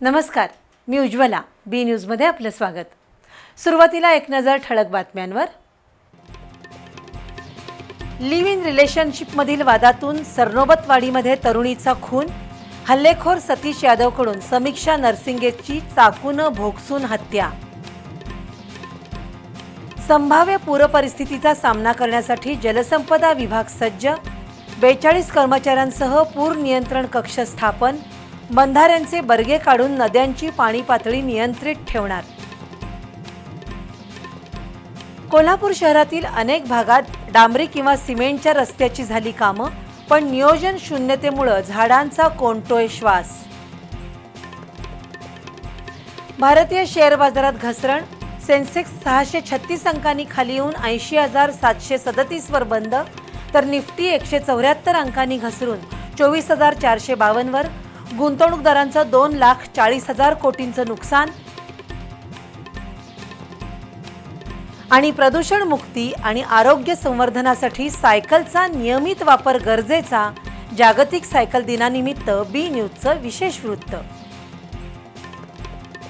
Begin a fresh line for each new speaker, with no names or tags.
नमस्कार मी उज्ज्वला बी न्यूजमध्ये आपलं स्वागत. सुरुवातीला एक नजर ठळक बातम्यांवर. लिव्ह इन रिलेशनशिपमधील वादातून सरनोबतवाडीमध्ये तरुणीचा खून. हल्लेखोर सतीश यादवकडून समीक्षा नरसिंगेची चाकून भोगसून हत्या. संभाव्य पूरपरिस्थितीचा सामना करण्यासाठी जलसंपदा विभाग सज्ज. बेचाळीस कर्मचाऱ्यांसह पूर नियंत्रण कक्ष स्थापन. बंधाऱ्यांचे बर्गे काढून नद्यांची पाणी पातळी नियंत्रित ठेवणार. कोल्हापूर शहरातील अनेक भागात डांबरी किंवा सिमेंटच्या रस्त्याची झाली कामं पण नियोजन शून्यतेमुळं झाडांचा कोणतोय श्वास. भारतीय शेअर बाजारात घसरण सेन्सेक्स सहाशे छत्तीस अंकांनी खाली येऊन ऐंशी हजार सातशे सदतीसवर बंद तर निफ्टी एकशे चौऱ्याहत्तर अंकांनी घसरून चोवीस हजार चारशे बावन्नवर गुंतवणूकदारांचं दोन लाख चाळीस हजार कोटींचं नुकसान आणि प्रदूषण मुक्ती आणि आरोग्य संवर्धनासाठी सायकलचा नियमित वापर गरजेचा. जागतिक सायकल दिनानिमित्त बी न्यूजचं विशेष वृत्त.